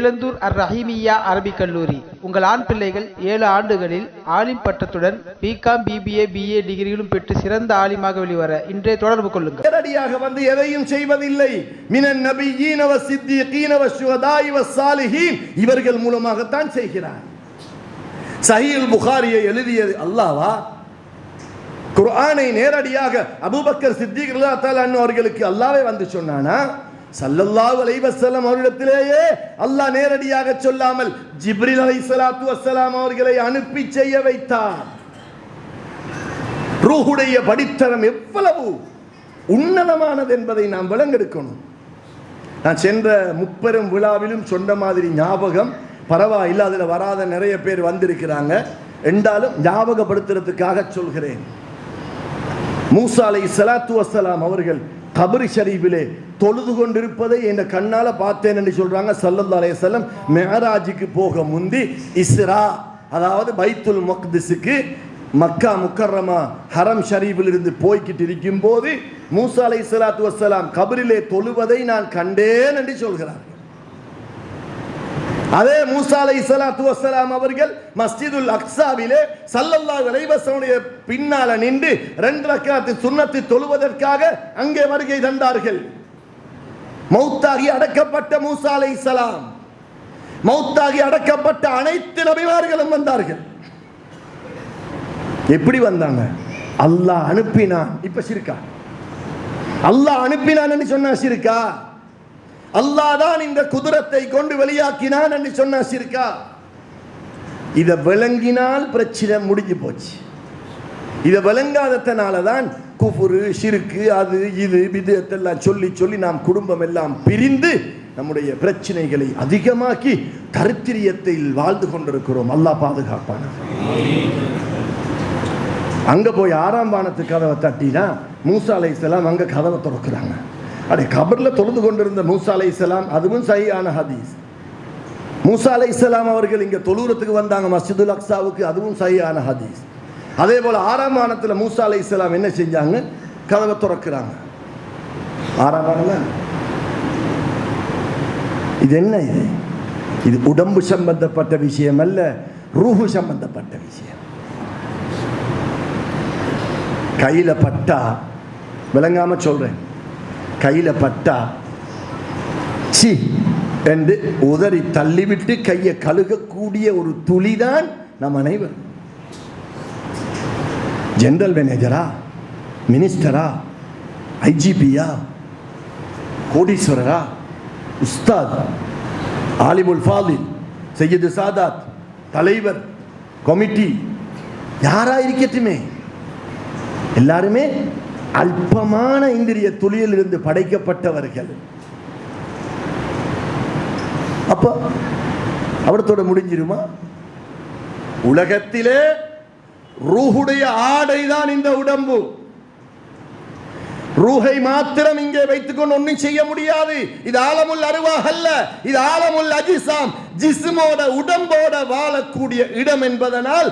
இளந்தூர் அர் ரஹீமியா அரபிக் கல்லூரி. உங்கள் ஆண் பிள்ளைகள் ஏழு ஆண்டுகளில் ஆலிம் பட்டத்துடன் பிகாம் பிபிஏ பிஏ டிகிரிகளும் பெற்று சிறந்த ஆலிமாக வெளிவர இன்றைய தொடர்பு கொள்ளுங்கள். நேரடியாக வந்து எதையும் செய்வதில்லை. மினன் நபியீன வ சித்தியீன வ ஷுஹதாஇ சாலிஹீன் இவர்கள் மூலமாகத்தான் செய்கிறார். சஹீல் புகாரியை எழுதியது அல்லாவா? குர்ஆனை நேரடியாக அபுபக்கர் சித்திக் ரலியல்லாஹு அவர்களுக்கு அல்லாவே வந்து சொன்னானா? சல்லல்லாஹு அலைஹி வஸல்லம் அவரிடத்திலேயே அல்லாஹ் நேரடியாக சொல்லாமல் ஜிப்ரீல் அலைஹிஸ்ஸலாத்து வஸ்ஸலாம் அவர்களை அனுப்பி செய்ய வைத்தார். ரூஹுடைய படித்தரம் எவ்வளவு உன்னதமானது என்பதை நாம் விளங்கெடுக்கணும். நான் சென்ற முப்பெரும் விழாவிலும் சொன்ன மாதிரி ஞாபகம் பரவாயில்லை அதில் வராத நிறைய பேர் வந்திருக்கிறாங்க. என்றாலும் ஞாபகப்படுத்துறதுக்காக சொல்கிறேன். மூசா அலை சலாத்து வசலாம் அவர்கள் கபரி ஷரீஃபிலே தொழுது கொண்டிருப்பதை என் கண்ணால் பார்த்தேன் என்று சொல்கிறாங்க சல்லல்லா அலைஹி வஸல்லம். மெஹராஜுக்கு போக முந்தி இஸ்ரா அதாவது பைத்துல் மக்திஸுக்கு மக்கா முக்கர்ரமா ஹரம் ஷரீஃபில் இருந்து போய்கிட்டு இருக்கும் போது மூசா அலை சலாத்து வசலாம் கபரிலே தொழுவதை நான் கண்டேன் என்று சொல்கிறார். அதே மூசா அலை சலாத்து வசலாம் அவர்கள் மஸ்ஜிதுல் அக்ஸாவிலே சல்லல்லா அலைஹி பின்னால நின்று ரெண்டு ரக்காத்து சுண்ணத்தை தொழுவதற்காக அங்கே வருகை தந்தார்கள். மௌத்தாகி அடக்கப்பட்ட மூசா அலை சலாம் மௌத்தாகி அடக்கப்பட்ட அனைத்து நபிமார்களும் வந்தார்கள். எப்படி வந்தாங்க? அல்லாஹ் அனுப்பினான். இப்ப சிரிக்கா. அல்லாஹ் அனுப்பினான்னு சொன்னா சிரிக்கா? அல்லாஹ் தான் இந்த குதிரத்தை கொண்டு வெளியாக்கினான் என்று சொன்னா சிரிக்கா. இதை விளங்கினால் பிரச்சனை முடிஞ்சு போச்சு. இதை விளங்காததுனால தான் குஃபுரு சிறுக்கு அது இது விதத்தெல்லாம் சொல்லி சொல்லி நாம் குடும்பம் எல்லாம் பிரிந்து நம்முடைய பிரச்சனைகளை அதிகமாக்கி தருத்திரியத்தில் வாழ்ந்து கொண்டிருக்கிறோம். அல்லாஹ் பாதுகாப்பான. அங்க போய் ஆறாம் பானத்து கதவை தட்டினா மூசா அலைஹிஸ்ஸலாம் அங்க கதவை திறக்கிறாங்க. அப்படி கபர்ல தொழுது கொண்டிருந்த மூசா அலைஹிஸ்ஸலாம் அதுவும் சரியான ஹதீஸ். மூசா அலைஹிஸ்ஸலாம் அவர்கள் இங்க தொழுறதுக்கு வந்தாங்க மஸ்ஜிதுல் அக்ஸாவுக்கு அதுவும் சரியான ஹதீஸ். அதே போல ஆறாம் வானத்துல மூசா அலைஹிஸ்ஸலாம் என்ன செஞ்சாங்க? கதவை திறக்கிறாங்க. ஆறாம் வானம் இது என்ன இது? இது உடம்பு சம்பந்தப்பட்ட விஷயம் அல்ல ரூஹு சம்பந்தப்பட்ட விஷயம். கையில பட்டா விளங்காம சொல்றேன். கையில் பட்டா. சி என்று உதறி தள்ளிவிட்டு கையை கழுகக்கூடிய ஒரு துளிதான் நம் அனைவர் ஜெனரல் மேனேஜரா மினிஸ்டரா ஐஜிபியா கோடீஸ்வரரா உஸ்தாத் ஆலிமுல் ஃபாதில் சையது சாதாத் தலைவர் கமிட்டி யாரா இருக்கட்டுமே? எல்லாருமே அல்பமான இந்திரிய துளியிலிருந்து படைக்கப்பட்டவர்கள். அப்ப அவரத்தோட முடிஞ்சிருமா? உலகத்திலே ரூஹுடைய ஆடை தான் இந்த உடம்பு. ரூஹை மாத்திரம் இங்கே வைத்துக்கொண்டு ஒன்றும் செய்ய முடியாது. இது ஆலமுல் அருவாக அல்ல இது ஆலமுல் அஜிசாம் ஜிஸ்மோட உடம்போட வாழக்கூடிய இடம் என்பதனால்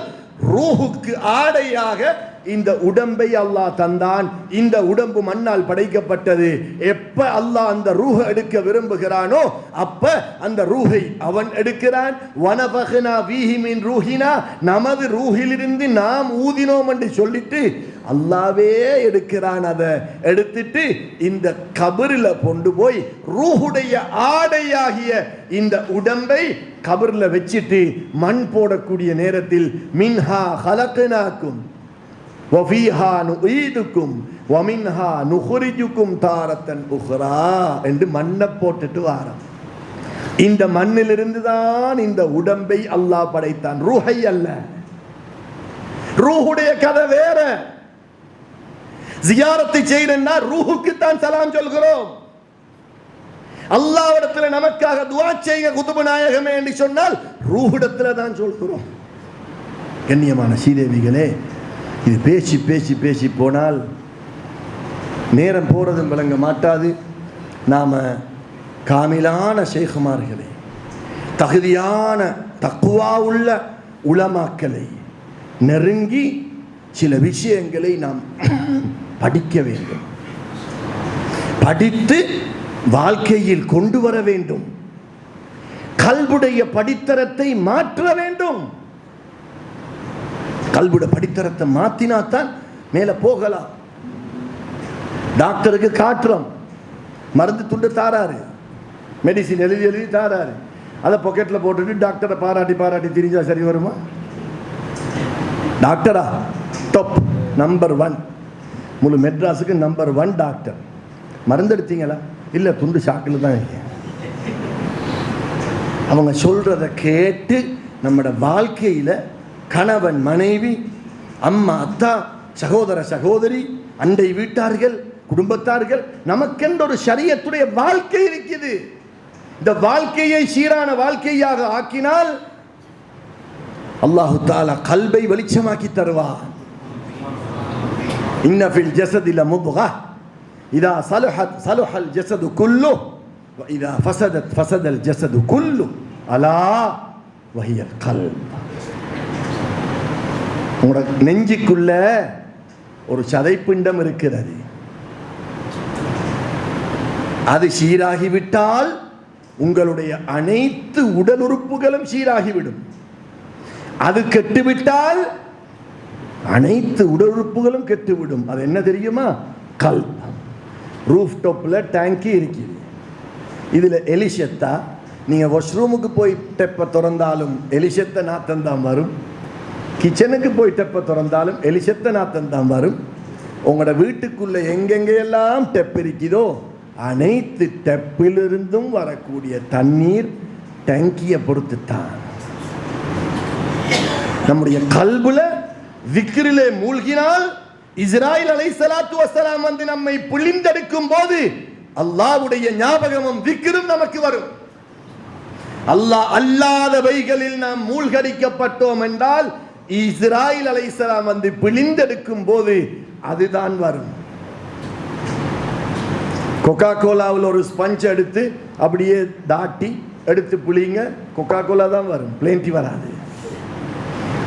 ரூஹுக்கு ஆடையாக இந்த உடம்பை அல்லாஹ் தந்தான். இந்த உடம்பு மண்ணால் படைக்கப்பட்டது. எப்ப அல்லாஹ் அந்த ரூஹ எடுக்க விரும்புகிறானோ அப்ப அந்த ரூஹை அவன் எடுக்கிறான். வனபகனா வீஹிமின் ரூஹினா நமது ரூஹிலிருந்து நாம் ஊதினோம் என்று சொல்லிட்டு அல்லாவே எடுக்கிறான் அதை. எடுத்துட்டு இந்த கபரில் கொண்டு போய் ரூஹுடைய ஆடையாகிய இந்த உடம்பை கபரில் வச்சிட்டு மண் போடக்கூடிய நேரத்தில் மின்ஹா ஹலக்கனாக்கும் வஃபீஹா நுஈதுக்கும் வமின்ஹா நுஹுரிஜுக்கும் தாரத்தன் உஹ்ரா என்று மண்ணை போட்டுட்டு வாரம் இந்த மண்ணிலிருந்து தான் இந்த உடம்பை அல்லாஹ் படைத்தான். ரூஹை அல்ல. ரூஹுடைய கதை வேற. ஜியாரத்தை செய்யறா ரூஹுக்கு தான் சலாம் சொல்கிறோம். அல்லாவிடத்துல நமக்காக துவா செய்ய குதுபு நாயகமே என்று சொன்னால் ரூஹிடத்துல தான் சொல்கிறோம். கண்ணியமான ஸ்ரீதேவிகளே இது பேசி பேசி பேசி போனால் நேரம் போகிறதும் விளங்க மாட்டாது. நாம் காமிலான ஷேகுமார்களை தகுதியான தக்குவா உள்ள உளமாக்களை நெருங்கி சில விஷயங்களை நாம் படிக்க வேண்டும். படித்து வாழ்க்கையில் கொண்டு வர வேண்டும். கல்புடைய படித்தரத்தை மாற்ற வேண்டும். கல்புட படித்தரத்தை மாத்தினாத்தான் மேலே போகலாம். டாக்டருக்கு காட்டுறோம் மருந்து துண்டு தாராரு. மெடிசின் எழுதி எழுதி தாராரு. அதை பொக்கெட்டில் போட்டுட்டு டாக்டரை பாராட்டி பாராட்டி திரிஞ்சா சரி வருமா? டாக்டரா? டாப் நம்பர் ஒன் முழு மெட்ராஸுக்கு நம்பர் ஒன் டாக்டர். மருந்து எடுத்தீங்களா? இல்லை துண்டு ஷாக்கில் தான் இருக்கேன் அவங்க சொல்கிறத கேட்டு நம்மளோட வாழ்க்கையில் கணவன் மனைவி அம்மா அத்தா சகோதர சகோதரி அண்டை வீட்டார்கள் குடும்பத்தார்கள் நமக்கென்ற ஒரு சரியத்துடைய வாழ்க்கை இருக்குது இந்த வாழ்க்கையை சீரான வாழ்க்கையாக ஆக்கினால் அல்லாஹு தாலா கல்வை வெளிச்சமாக்கி தருவா இன்னபில் ஜசதில முபுகா இதா சலுஹத் சலுஹல் ஜசது குல்லு இதா ஃபசதத் ஃபசதல் ஜசது குல்லு அலா வஹியல் கல்ப். நம்முடைய நெஞ்சுக்குள்ள ஒரு சதைப்பிண்டம் இருக்கிறது. அது சீராகிவிட்டால் உங்களுடைய அனைத்து உடல் உறுப்புகளும் சீராகிவிடும். அது கெட்டுவிட்டால் அனைத்து உடல் உறுப்புகளும் கெட்டுவிடும். அது என்ன தெரியுமா? கல். ரூஃப் டாப்பில் டேங்கி இருக்குது. இதில் எலிசத்தா நீங்கள் வாஷ்ரூமுக்கு போய் டெப்பை திறந்தாலும் எலிசெத்த நாத்தம் தான் வரும். கிச்சனுக்கு போய் டெப்பை திறந்தாலும் எலிசத்த நாத்தம் தான் வரும். உங்களோட வீட்டுக்குள்ள எங்கெங்கெல்லாம் டெப் இருக்குதோ அனைத்து டெப்பிலிருந்தும் வரக்கூடிய தண்ணீர் டேங்கியை பொறுத்து தான் நம்முடைய கல்புல விக்கிரிலே மூழ்கினால் இஸ்ராயில் அலை சலாத்து வசலாம் வந்து நம்மை புளிந்தெடுக்கும் போது அல்லாஹ்வுடைய ஞாபகமும் விக்கிரும் நமக்கு வரும். அல்லாஹ் அல்லாதவைகளில் நாம் மூழ்கடிக்கப்பட்டோம் என்றால் இஸ்ராயில் அலைசலாம் வந்து பிழிந்தெடுக்கும் போது அதுதான் வரும். கொக்கா கோலாவில் ஒரு ஸ்பஞ்ச் எடுத்து அப்படியே தாட்டி எடுத்து புளிங்க கொக்கா கோலா தான் வரும் பிளேன்டி வராது.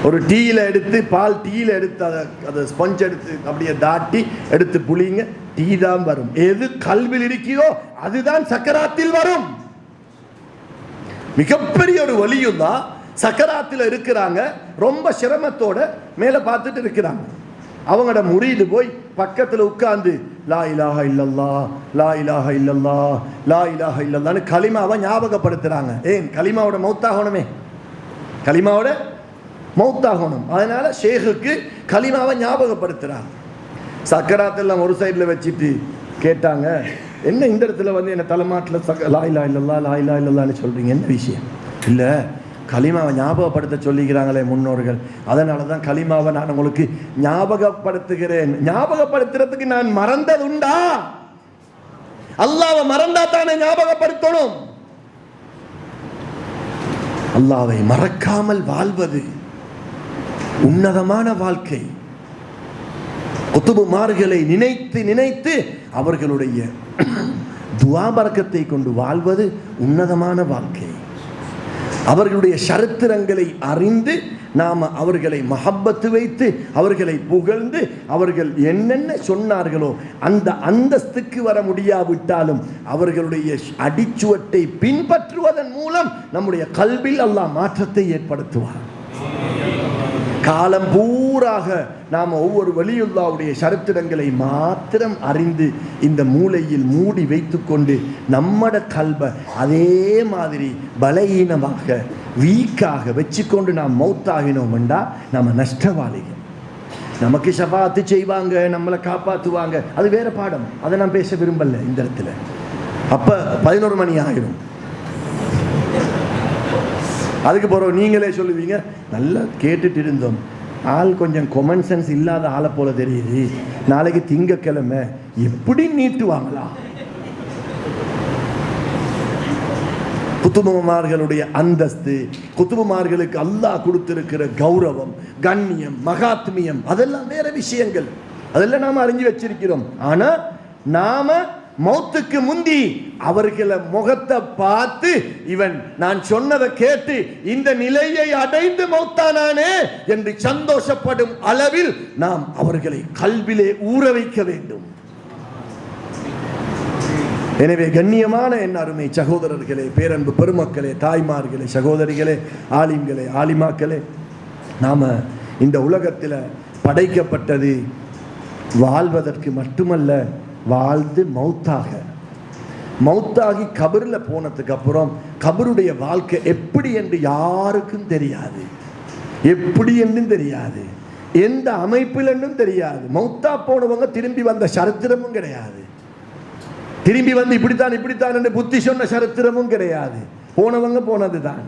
ஒரு டீயில் எடுத்து பால் டீயில் எடுத்து அதை அதை ஸ்பஞ்ச் எடுத்து அப்படியே தாட்டி எடுத்து புளிங்க டீ தான் வரும். எது கல்வில் இருக்கிறதோ அதுதான் சக்கராத்தில் வரும். மிகப்பெரிய ஒரு வலியும் தான் சக்கராத்தில் இருக்கிறாங்க. ரொம்ப சிரமத்தோட மேலே பார்த்துட்டு இருக்கிறாங்க. அவங்களோட முறியீடு போய் பக்கத்தில் உட்காந்து லா இலாக இல்லல்லா லா இலாக இல்லல்லா லா இலாக இல்லல்லான்னு களிமாவை ஞாபகப்படுத்துகிறாங்க ஏன்? களிமாவோட மௌத்தாகணுமே. களிமாவோட மௌத்தாகணும். அதனால ஷேகுக்கு களிமாவை ஞாபகப்படுத்துகிறாங்க சக்கராத்தெல்லாம் ஒரு சைடில் வச்சுட்டு கேட்டாங்க என்ன இந்த இடத்துல வந்து என்ன தலைமாட்டில் சக்க லா இலா இல்லல்லா லா இலா இல்லல்லான்னு சொல்கிறீங்க என்ன விஷயம்? இல்லை களிமாவை ஞாபகப்படுத்த சொல்லிக்கிறாங்களே முன்னோர்கள். அதனால தான் களிமாவை நான் உங்களுக்கு ஞாபகப்படுத்துகிறேன். ஞாபகப்படுத்துறதுக்கு நான் மறந்தது உண்டா அல்லாவை மறந்தா தானே ஞாபகப்படுத்தணும். அல்லாவை மறக்காமல் வாழ்வது உன்னதமான வாழ்க்கை. குத்துபுமார்களை நினைத்து நினைத்து அவர்களுடைய துவாபரக்கத்தை கொண்டு வாழ்வது உன்னதமான வாழ்க்கை. அவர்களுடைய சரித்திரங்களை அறிந்து நாம் அவர்களை மஹப்பத்து வைத்து அவர்களை புகழ்ந்து அவர்கள் என்னென்ன சொன்னார்களோ அந்த அந்தஸ்துக்கு வர முடியாவிட்டாலும் அவர்களுடைய அடிச்சுவட்டை பின்பற்றுவதன் மூலம் நம்முடைய கல்வியில் அல்லாஹ் மாற்றத்தை ஏற்படுத்துவார். காலம் பூராக நாம் ஒவ்வொரு வலியுல்லாவுடைய சரித்திரங்களை மாத்திரம் அறிந்து இந்த மூலையில் மூடி வைத்துக்கொண்டு நம்மட கல்வை அதே மாதிரி பலகீனமாக வீக்காக வச்சுக்கொண்டு நாம் மௌத்தாகினோம்டா நம்ம நஷ்டவாளிகள். நமக்கு ஷபாத்து செய்வாங்க நம்மளை காப்பாற்றுவாங்க. அது வேற பாடம். அதை நான் பேச விரும்பல இந்த இடத்துல. அப்போ பதினோரு மணி ஆகிடும் அதுக்கு பிறகு நீங்களே சொல்லுவீங்க நல்லா கேட்டுட்டு இருந்தோம். ஆள் கொஞ்சம் கொமன் சென்ஸ் இல்லாத ஆளை போல தெரியுது. நாளைக்கு திங்கக்கிழமை எப்படி நீட்டுவாங்களா குத்துபமார்களுடைய அந்தஸ்து குத்துபமார்களுக்கு அல்லாஹ் கொடுத்திருக்கிற கௌரவம் கண்ணியம் மகாத்மியம் அதெல்லாம் வேற விஷயங்கள். அதெல்லாம் நாம அறிஞ்சு வச்சிருக்கிறோம். ஆனா நாம மௌத்துக்கு முந்தி அவர்களை முகத்தை பார்த்து இவன் நான் சொன்னதை கேட்டு இந்த நிலையை அடைந்து மௌத்தானானே என்று சந்தோஷப்படும் அளவில் நாம் அவர்களை கல்விலே ஊற வைக்க வேண்டும். எனவே கண்ணியமான என் அருமை சகோதரர்களே பேரன்பு பெருமக்களே தாய்மார்களே சகோதரிகளே ஆலிம்களே ஆலிமாக்களே நாம இந்த உலகத்தில் படைக்கப்பட்டது வாழ்வதற்கு மட்டுமல்ல வாழ்ந்து மௌத்தாக. மௌத்தாகி கபரில் போனதுக்கு அப்புறம் கபருடைய வாழ்க்கை எப்படி என்று யாருக்கும் தெரியாது. எப்படி என்றும் தெரியாது. எந்த அமைப்பில் என்றும் தெரியாது. மௌத்தா போனவங்க திரும்பி வந்த சரித்திரமும் கிடையாது. திரும்பி வந்து இப்படித்தான் இப்படித்தான் என்று புத்தி சொன்ன சரித்திரமும் கிடையாது. போனவங்க போனது தான்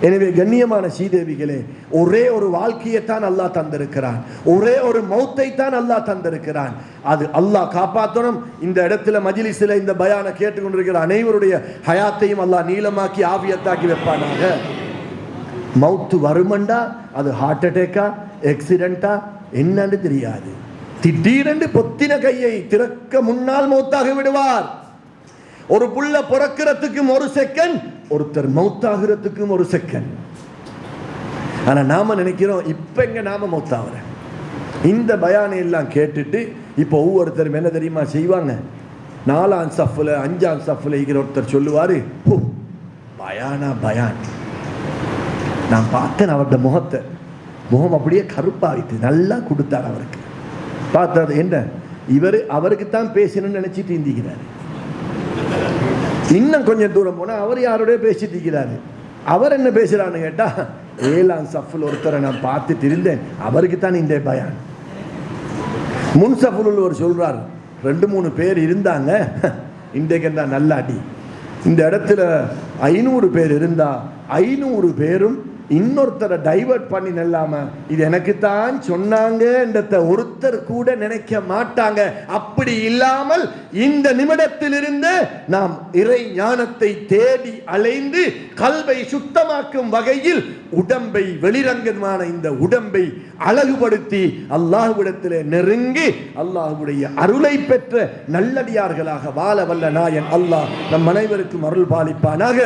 எனவே கண்ணியமான சீதேவிகளே ஒரே ஒரு வாழ்க்கையைத்தான் அல்லாஹ் தந்திருக்கிறான். ஒரே ஒரு மௌத்தை தான் அல்லாஹ் தந்திருக்கிறான். அது அல்லாஹ் காப்பாற்றணும். இந்த இடத்துல மஜிலிஸில் இந்த பயான கேட்டுக்கொண்டிருக்கிற அனைவருடைய ஹயாத்தையும் அல்லாஹ் நீளமாக்கி ஆவியத்தாக்கி வைப்பானாக. மவுத்து வருமண்டா? அது ஹார்ட் அட்டேக்கா ஆக்சிடென்ட்டா என்னன்னு தெரியாது. திடீரென்று பொத்தின கையை திறக்க முன்னால் மௌத்தாக விடுவார். ஒரு புள்ள பிறக்கிறதுக்கும் ஒரு செகண்ட் ஒருத்தர் மௌத்தாகிறதுக்கும் ஒரு செகண்ட் ஆனா நாம நினைக்கிறோம் இப்ப எங்க நாம மௌத்தாகிற இந்த பயானை எல்லாம் கேட்டுட்டு இப்போ ஒவ்வொருத்தரும் என்ன தெரியுமா செய்வாங்க? நாலாம் சஃப்ல அஞ்சாம் சஃப்ல இருக்கிற ஒருத்தர் சொல்லுவாரு "ஹோ, பயானா பயான். நான் பார்த்தேன் அவருடைய முகத்தை. முகம் அப்படியே கருப்பாயிட்டு நல்லா கொடுத்தார் அவருக்கு. பார்த்தது என்ன? இவர் அவருக்கு தான் பேசணும்னு நினச்சிட்டு இருந்திக்கிறாரு இன்னும் கொஞ்சம் தூரம் போனால் அவர் யாரோடய பேசிட்டு இருக்கிறாரு. அவர் என்ன பேசுறான்னு கேட்டா ஏழாம் சஃபில் ஒருத்தரை நான் பார்த்துட்டு இருந்தேன். அவருக்கு தான் இந்த பயான். முன் சஃபுல் ஒரு சொல்கிறார் ரெண்டு மூணு பேர் இருந்தாங்க. இன்றைக்கு தான் நல்ல அடி. இந்த இடத்துல ஐநூறு பேர் இருந்தால் ஐநூறு பேரும் இன்னொருத்தரை டைவர்ட் பண்ணி நல்லாம இது எனக்கு தான் சொன்னாங்கன்றத ஒருத்தர் கூட நினைக்க மாட்டாங்க. அப்படி இல்லாமல் இந்த நிமிடத்திலிருந்து நாம் இறை ஞானத்தை தேடி அலைந்து கல்வை சுத்தமாக்கும் வகையில் உடம்பை வெளிரங்கமான இந்த உடம்பை அழகுபடுத்தி அல்லாஹுவிடத்தில் நெருங்கி அல்லாஹுடைய அருளை பெற்ற நல்லடியார்களாக வாழ வல்ல நாயன் அல்லாஹ். நம் அனைவருக்கும் அருள் பாலிப்பானாக.